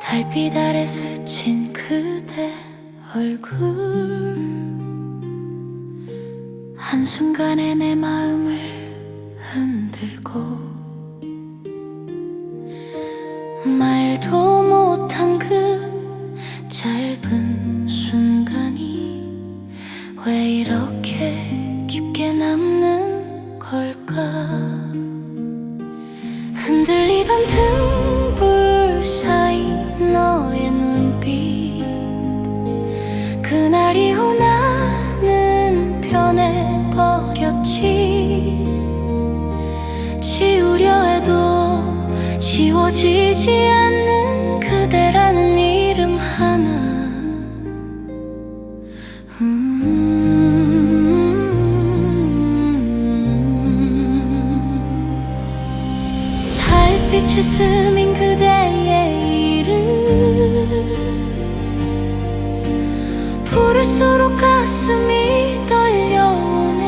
달빛 아래 스친 그대 얼굴. 한순간에 내 마음을 흔들고 말도 등불 사이 너의 눈빛. 그날 이후 나는 변해버렸지. 지우려 해도 지워지지 않는 빛에 스민 그대의 이름. 부를수록 가슴이 떨려오네.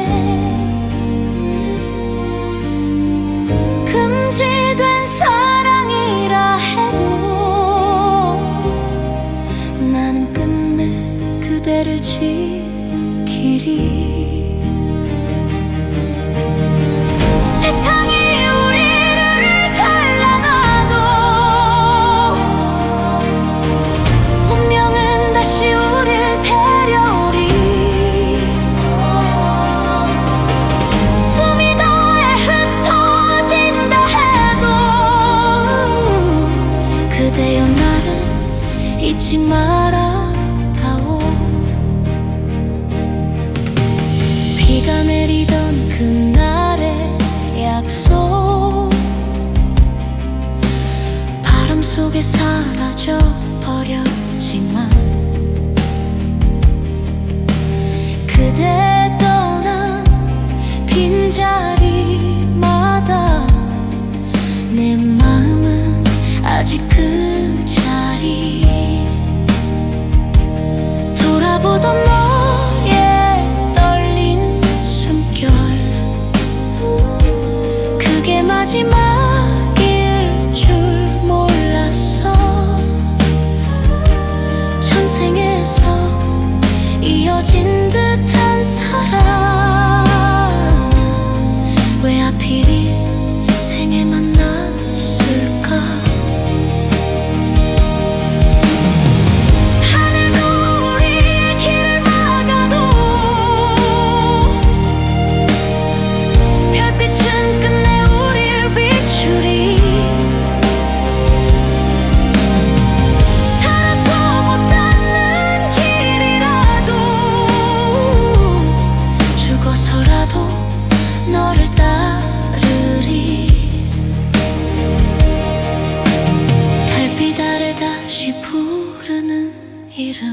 금지된 사랑이라 해도 나는 끝내 그대를 지키리 잊 이어진 듯한 사랑. 왜 하필 이 너를 따르리. 달빛 아래 다시 부르는 이름.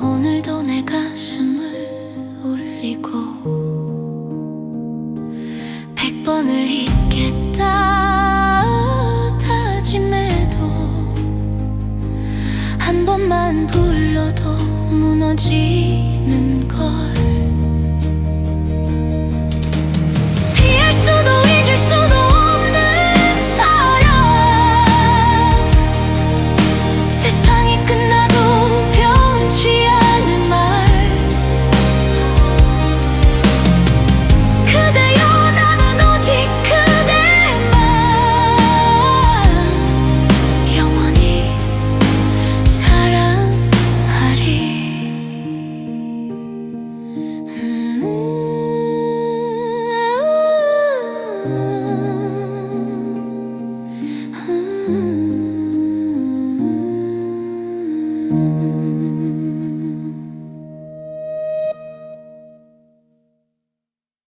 오늘도 내 가슴을 울리고 백 번을 잊겠다. 다짐해도 한 번만 불러도 무너지는 걸